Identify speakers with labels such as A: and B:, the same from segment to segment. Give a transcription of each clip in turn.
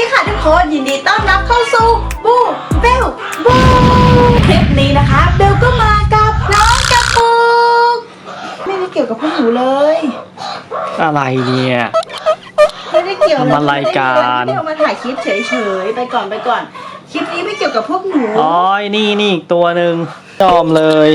A: ดีค่ะทุกคนยินดีต้อนรับเข้าสู่บูเบลบูคลิปนี้นะคะเบลก็มากับน้องกระปุกไม่ได้เกี่ยวกับพวกหนูเลย
B: อะไรเนี่ย
A: ไม่ได้เกี่ยวเลย
B: ทำอะไรกัน
A: ไม่ได้เอามาถ่ายคลิปเฉยๆไปก่อนไปก่อนคลิปนี้ไม่เกี่ยวกับพวกหนู
B: อ๋อนี่นี่อีกตัวหนึ่งยอมเลย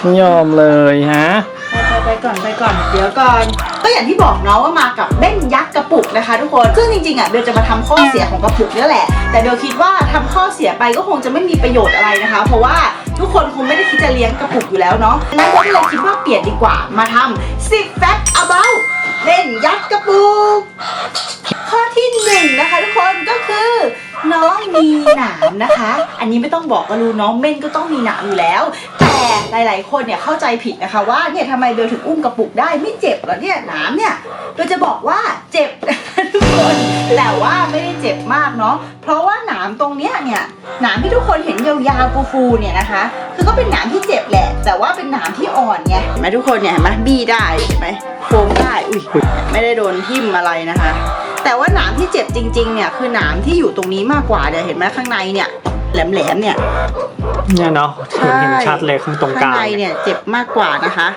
B: ไม่ยอมเลยฮะ
A: ไปไปไปก่อนไปก่อนเดี๋ยวก่อน ก็อย่างที่บอกเนาะว่ามากับเบ้นยักษ์กระปุกนะคะ ทุกคนซึ่งจริงๆอะเบลจะมาทำข้อเสียของกระปุกนี่แหละ แต่เบลคิดว่าทำข้อเสียไปก็คงจะไม่มีประโยชน์อะไรนะคะ เพราะว่าทุกคนคงไม่ได้คิดจะเลี้ยงกระปุกอยู่แล้วเนาะงั้นก็เลยคิดว่าเปลี่ยนดีกว่ามาทำ10 fact about เบ้นยักษ์กระปุก ข้อที่หนึ่งนะคะทุกคนก็คือ น้องมีหนามนะคะ อันนี้ไม่ต้องบอกก็รู้น้องเม่นก็ต้องมีหนามอยู่แล้ว แต่หลาย ๆ คนเนี่ยเข้าใจผิดนะคะว่าเนี่ยทำไมเบลถึงอุ้มกระปุกได้ไม่เจ็บเหรอเนี่ยหนามเนี่ยเบลจะบอกว่าเจ็บ ทุกคนแต่ว่าไม่ได้เจ็บมากเนาะเพราะว่าหนามตรงเนี้ยเนี่ยหนามที่ทุกคนเห็นยาวๆฟูๆเนี่ยนะคะ คือก็เป็นหนามที่เจ็บแหละ แต่ว่าเป็นหนามที่อ่อนไงเห็นไหมทุกคนเนี่ยเห็นไหมบี้ได้เห็นไหมโฟมได้อุ้ยไม่ได้โดนทิ่มอะไรนะคะ แต่ว่าหนามที่เจ็บจริงๆเนี่ยคือหนามที่อยู่ตรงนี้มากกว่าเนี่ยเห็นไหมข้างในเนี่ย แหลมๆเนี่ย
B: เนี่ยเนาะเห็นเห็นชัดเลยข้างตรงก
A: ข้าง
B: ลาง
A: ในเนี่ยเจ็บมากกว่านะคะ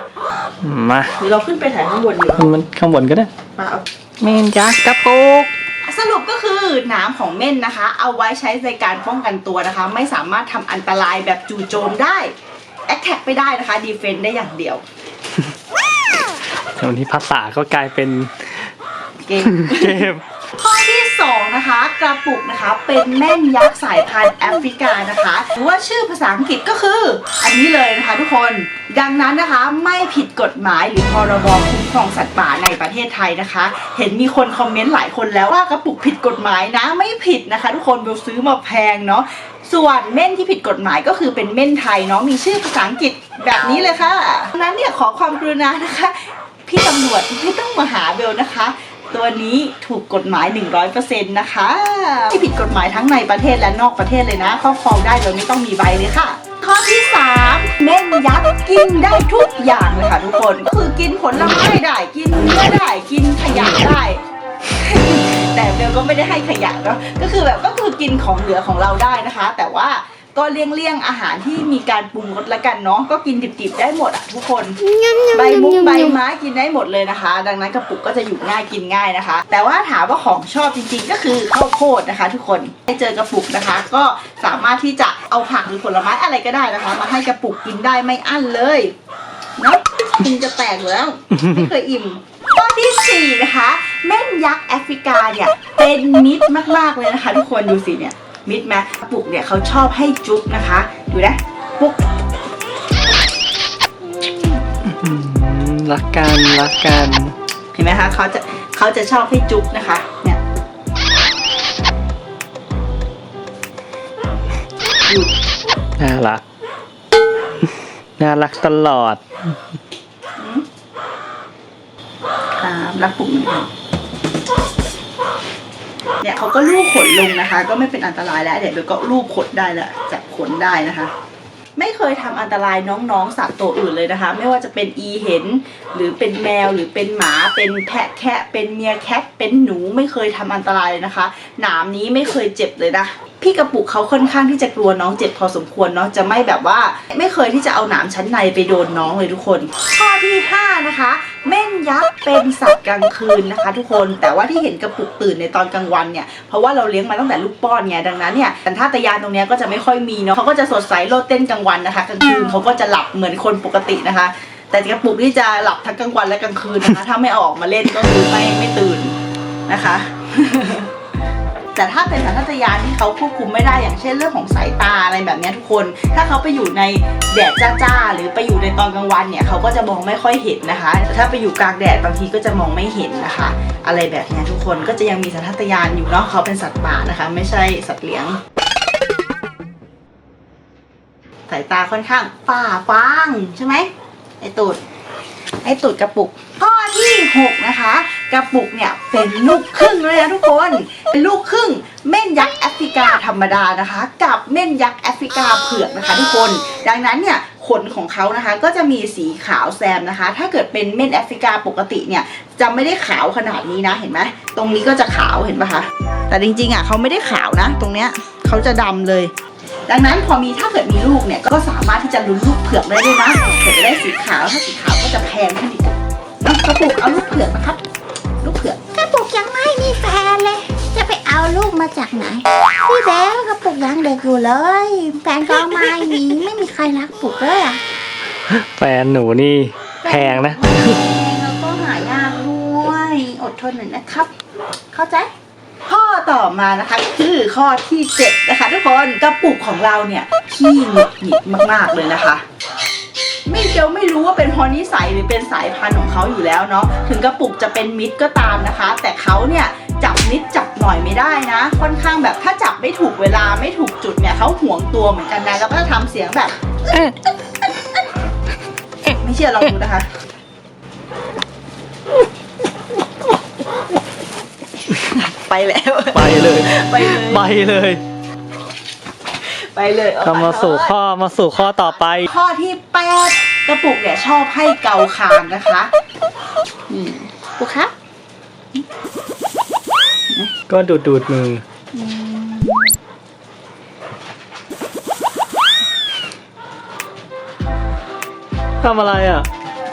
B: มา
A: หรือเราขึ้นไปถ่ายข้างบนดีกว่า
B: มันข้างบนก็ได้
A: มาเอา
B: เมนจักกระปุก
A: สรุปก็คือหนามของเม่นนะคะ เอาไว้ใช้ในการป้องกันตัวนะคะ ไม่สามารถทำอันตรายแบบจู่โจมได้แอคแท็กไม่ได้นะคะดีเฟนได้อย่างเดียว
B: ตรงที่ภาษาก็กลายเป็น
A: เกม
B: เกม
A: ข้อที่ 2 นะคะ กระปุกนะคะเป็นแม่นยักษ์สายพันธุ์แอฟริกานะคะ หรือว่าชื่อภาษาอังกฤษก็คือ อันนี้เลยนะคะทุกคนดังนั้นนะคะไม่ผิดกฎหมายหรือพรบคุ้มครองสัตว์ป่าในประเทศไทยนะคะ เห็นมีคนคอมเมนต์หลายคนแล้วว่ากระปุกผิดกฎหมายนะไม่ผิดนะคะ ทุกคนเบลซื้อมาแพงเนาะส่วนเม่นที่ผิดกฎหมายก็คือเป็นเม่นไทยเนาะมีชื่อภาษาอังกฤษแบบนี้เลยค่ะดังนั้นเนี่ยขอความกรุณานะคะ พี่ตำรวจไม่ต้องมาหาเบลนะคะ ตัวนี้ถูกกฎหมาย 100%นะคะที่ผิดกฎหมายทั้งในประเทศและนอกประเทศเลยนะครอบครองได้โดยไม่ต้องมีใบเลยค่ะ ข้อที่ 3 เม่นยักษ์กินได้ทุกอย่างเลยค่ะทุกคนก็คือกินผลไม้ได้กินเนื้อได้กินขยะได้แต่เบลก็ไม่ได้ให้ขยะเนาะก็คือแบบก็คือกินของเหลือของเราได้นะคะ แต่ว่า ก็เลี่ยงเลี่ยงๆอาหารที่มีการปรุงรสละกันเนาะก็กินดิบๆได้หมดอะทุกคนใบมุกใบไม้กินได้หมดเลยนะคะ ดังนั้นกระปุกก็จะอยู่ง่ายกินง่ายนะคะ แต่ว่าถามว่าของชอบจริงๆ ก็คือข้าวโพดนะคะ ทุกคนได้เจอกระปุกนะคะ ก็สามารถที่จะเอาผักหรือผลไม้อะไรก็ได้นะคะ มาให้กระปุกกินได้ไม่อั้นเลยเนาะกินจะแตกอยู่แล้วไม่เคยอิ่มข้อที่สี่นะคะแม่นยักษ์แอฟริกาเนี่ยเป็นมิตรมากๆเลยนะคะ ทุกคนดูสิเนี่ย มิตรไหมกระปุกเนี่ยเขาชอบให้จุ๊บนะคะ ดูนะปุ๊ก
B: อืมรักกันรักกัน
A: เห็นไหมคะเขาจะเขาจะชอบให้จุ๊บนะคะเนี่ยอยู่
B: น่ารักน่ารักตลอด
A: ตามรักปุ่มหนึ่งค่ะ เนี่ยเขาก็ลูบขนลงนะคะ ก็ไม่เป็นอันตรายแล้วเดี๋ยวเบลก็ลูบขนได้แล้วจับขนได้นะคะไม่เคยทำอันตรายน้องๆสัตว์ตัวอื่นเลยนะคะ ไม่ว่าจะเป็นอีเห็น หรือเป็นแมวหรือเป็นหมาเป็นแพะแคะเป็นเมียแคทเป็นหนูไม่เคยทำอันตรายเลยนะคะ หนามนี้ไม่เคยเจ็บเลยนะพี่กระปุกเขาค่อนข้างที่จะกลัวน้องเจ็บพอสมควรเนาะจะไม่แบบว่า ไม่เคยที่จะเอาหนามชั้นในไปโดนน้องเลยทุกคน ข้อที่ห้านะคะเม่นยักษ์เป็นสัตว์กลางคืนนะคะ ทุกคนแต่ว่าที่เห็นกระปุกตื่นในตอนกลางวันเนี่ยเพราะว่าเราเลี้ยงมาตั้งแต่ลูกป้อนไงดังนั้นเนี่ยสัญชาตญาณตรงเนี้ยก็จะไม่ค่อยมีเนาะเขาก็จะสดใสโลดเต้นกลางวันนะคะกลางคืนเขาก็จะหลับเหมือนคนปกตินะคะ แต่กระปุกที่จะหลับทั้งกลางวันและกลางคืนนะคะถ้าไม่เอาออกมาเล่นก็คือไม่ไม่ตื่นนะคะ แต่ถ้าเป็นสัญชาตญาณที่เขาควบคุมไม่ได้อย่างเช่นเรื่องของสายตาอะไรแบบนี้ทุกคน ถ้าเขาไปอยู่ในแดดจ้าๆหรือไปอยู่ในตอนกลางวันเนี่ยเขาก็จะมองไม่ค่อยเห็นนะคะ แต่ถ้าไปอยู่กลางแดดบางทีก็จะมองไม่เห็นนะคะ อะไรแบบนี้ทุกคนก็จะยังมีสัญชาตญาณอยู่เนาะเขาเป็นสัตว์ป่านะคะ ไม่ใช่สัตว์เลี้ยงสายตาค่อนข้างฝ้าฟางใช่ไหมไอตูดไอตูดกระปุกข้อ ที่ 6 นะคะ กระปุกเนี่ยเป็นลูกครึ่งเลยนะทุกคน เป็นลูกครึ่งเม่นยักษ์แอฟริกาธรรมดานะคะ กับเม่นยักษ์แอฟริกาเผือกนะคะ ทุกคน ดังนั้นเนี่ยขนของเขานะคะก็จะมีสีขาวแซมนะคะ ถ้าเกิดเป็นเม่นแอฟริกาปกติเนี่ยจะไม่ได้ขาวขนาดนี้นะเห็นไหมตรงนี้ก็จะขาวเห็นปะคะแต่จริงๆอะเขาไม่ได้ขาวนะ ตรงเนี้ยเขาจะดำเลย ดังนั้นพอมีถ้าเกิดมีลูกเนี่ยก็สามารถที่จะลุ้นลูกเผือกได้ด้วยนะเกิดจะได้สีขาวถ้าสีขาวก็จะแพงขึ้นอีก กระปุกเอาลูกเผือกนะครับ ลูกเผือก
C: กระปุกยังไม่มีแฟนเลย จะไปเอาลูกมาจากไหน พี่แบงกระปุกยังเด็กอยู่เลย แฟนก็ไม่มีไม่มีใครรักปุกเลยอะ
B: แฟนหนูนี่แพงนะ
A: แล้วก็หายากด้วยอดทนหน่อยนะครับ เข้าใจ ข้อต่อมานะคะคือข้อที่ 7 นะคะ ทุกคนกระปุกของเราเนี่ยขี้หงุดหงิดมากๆเลยนะคะ ไม่เดียวไม่รู้ว่าเป็นเพราะนิสัยหรือเป็นสายพันธุ์ของเขาอยู่แล้วเนาะถึงกระปุกจะเป็นมิตรก็ตามนะคะ แต่เขาเนี่ยจับนิดจับหน่อยไม่ได้นะ ค่อนข้างแบบถ้าจับไม่ถูกเวลาไม่ถูกจุดเนี่ยเขาห่วงตัวเหมือนกันนะแล้วก็จะทำเสียงแบบ ไม่เชื่อลองดูนะคะไปแล้ว
B: ไปเลย
A: ไปเลย
B: ไปเลย
A: ไปเลยอ
B: ก็มาสู่ข้อมาสู่ข้อต่อไป
A: ข้อที่แปดกระปุกเนี่ยชอบให้เกาคางนะคะอืมปุกคะ
B: ก็ดูดดูดมือทำอะไรอะ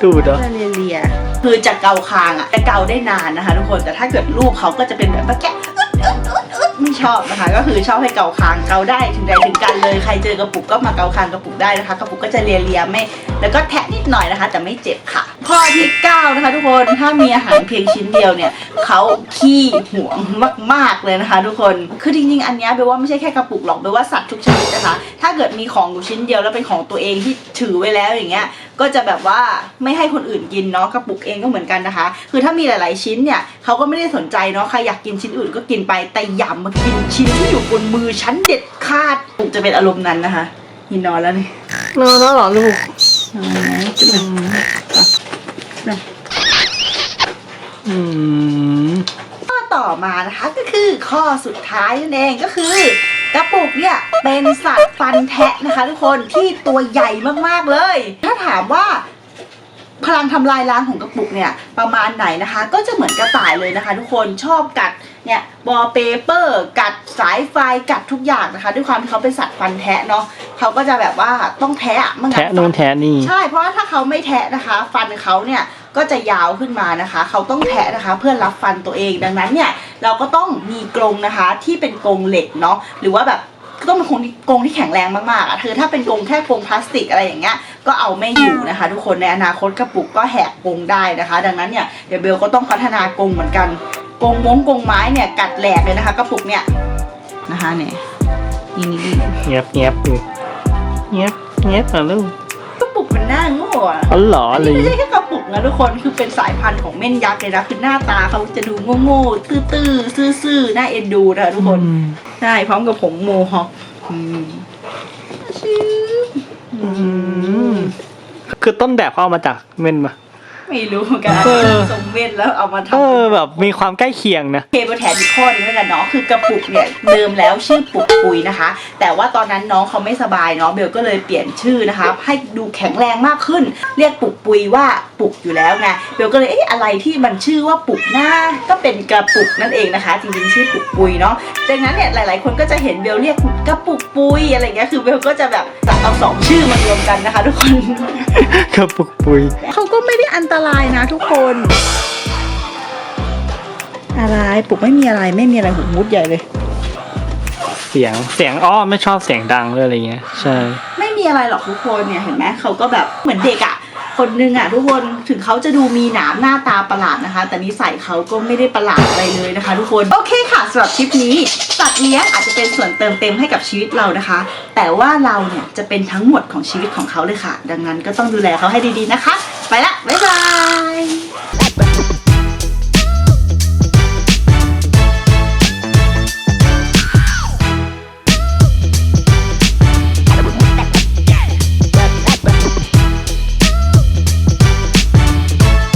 B: ดูดเหรอ
A: เลียเลียๆคือจะเกาคางอะจะเกาได้นานนะคะ ทุกคนแต่ถ้าเกิดลูกเขาก็จะเป็นแบบว่าแกะอึดอึดอึ ที่ชอบนะคะ ก็คือชอบให้เกาคางเกาได้ถึงใดถึงกันเลยใครเจอกระปุกก็มาเกาคางกระปุกได้นะคะ กระปุกก็จะเลียเลียๆไม่แล้วก็แทะนิดหน่อยนะคะ แต่ไม่เจ็บค่ะ ข้อที่ 9 นะคะ ทุกคนถ้ามีอาหารเพียงชิ้นเดียวเนี่ยเขาขี้หวงมาก ๆ เลยนะคะ ทุกคนคือจริงๆ อันเนี้ยแปลว่าไม่ใช่แค่กระปุกหรอกแปลว่าสัตว์ทุกชนิดนะคะ ถ้าเกิดมีของอยู่ชิ้นเดียวแล้วเป็นของตัวเองที่ถือไว้แล้วอย่างเงี้ยก็จะแบบว่าไม่ให้คนอื่นกินเนาะกระปุกเองก็เหมือนกันนะคะ คือถ้ามีหลาย ๆ ชิ้นเนี่ยเขาก็ไม่ได้สนใจเนาะใครอยากกินชิ้นอื่นก็กินไปแต่อย่ามากินชิ้นที่อยู่บนมือฉันเด็ดขาดปุกจะเป็นอารมณ์นั้นนะคะยินนอนแล้วนี่
B: นอนแล้วเหรอลูกอื ม
A: ข้อต่อมานะคะก็คือข้อสุดท้ายนั่นเองก็คือกระปุกเนี่ยเป็นสัตว์ฟันแทะนะคะทุกคนที่ตัวใหญ่มากๆเลย ถ้าถามว่าพลังทำลายล้างของกระปุกเนี่ยประมาณไหนนะคะ ก็จะเหมือนกระต่ายเลยนะคะ ทุกคนชอบกัดเนี่ยบอเปเปอร์กัดสายไฟกัดทุกอย่างนะคะ ด้วยความที่เขาเป็นสัตว์ฟันแทะเนาะเขาก็จะแบบว่าต้องแทะอะไม่งั้
B: แทะนู่นแทะนี่
A: ใช่เพราะว่าถ้าเขาไม่แทะนะคะ ฟันเขาเนี่ย ก็จะยาวขึ้นมานะคะ เขาต้องแทะนะคะเพื่อรับฟันตัวเองดังนั้นเนี่ยเราก็ต้องมีกรงนะคะที่เป็นกรงเหล็กเนาะหรือว่าแบบต้องเป็นกรงที่กรงที่แข็งแรงมากๆอะคือถ้าเป็นกรงแค่กรงพลาสติกอะไรอย่างเงี้ยก็เอาไม่อยู่นะคะ ทุกคนในอนาคตกระปุกก็แหกกรงได้นะคะ ดังนั้นเนี่ยเดี๋ยวเบลก็ต้องพัฒนากรงเหมือนกันกรงม้งกรงไม้เนี่ยกัดแหลกเลยนะคะกระปุกเนี่ยนะคะเนี่ยนี่นี่
B: เงียบเงียบเงียบเงียบเหรอลูก
A: อะ
B: อ๋อเหรอ
A: อัน
B: เล
A: นี้
B: ย
A: ไม่ใช่แค่กระปุกนะทุกคนคือเป็นสายพันธุ์ของเม่นยักษ์เลยนะคือหน้าตาเขาจะดูโง่ๆตื้อๆซื่อๆน่าเอ็นดูนะคะทุกคน
B: อืม
A: ใช่พร้อมกับผมโมฮอคอืมชื่ออืม
B: คือต้นแบบเขาเอามาจากเม่นมา
A: ไม่รู้เหมือนกัน
B: เออ
A: สมเม่นแล้วเอามาทำ
B: เออแบบมีความใกล้เคียงนะ
A: เคมาแถมอีกข้อหนึงแล้วกันเนาะคือกระปุกเนี่ยเดิมแล้วชื่อปุกปุยนะคะ แต่ว่าตอนนั้นน้องเขาไม่สบายเนาะเบลก็เลยเปลี่ยนชื่อนะคะให้ดูแข็งแรงมากขึ้น เรียกปุกปุยว่าปุกอยู่แล้วไงเบลก็เลยเอ๊ะอะไรที่มันชื่อว่าปุกหน้าก็เป็นกระปุกนั่นเองนะคะ จริงๆชื่อปุกปุยเนาะดังนั้นเนี่ยหลาย ๆ คนก็จะเห็นเบลเรียกกระปุกปุยอะไรเงี้ยคือเบลก็จะแบบจับ เอาสองชื่อมารวมกันนะคะทุกคน
B: กระปุกปุย
A: เขาก็ไม่ได้อันตรายนะทุกคน อะไรปุกไม่มีอะไรไม่มีอะไรหูมุดใหญ่เลย
B: เสียงเสียงอ้อไม่ชอบเสียงดังเลยอะไรเงี้ย ใช่
A: ไม่มีอะไรหรอกทุกคนเนี่ยเห็นไหมเขาก็แบบเหมือนเด็กอะ่ะ คนนึงอะ่ะทุกคนถึงเขาจะดูมีหนามหน้าตาประหลาดนะคะ แต่นิสัยเขาก็ไม่ได้ประหลาดอะไรเลยนะคะ ทุกคนโอเคค่ะสำหรับคลิปนี้สัตว์เลี้ยงอาจจะเป็นส่วนเติมเต็มให้กับชีวิตเรานะคะ แต่ว่าเราเนี่ยจะเป็นทั้งหมดของชีวิตของเขาเลยค่ะ ดังนั้นก็ต้องดูแลเขาให้ดีๆนะคะ ไปละบ๊ายบาย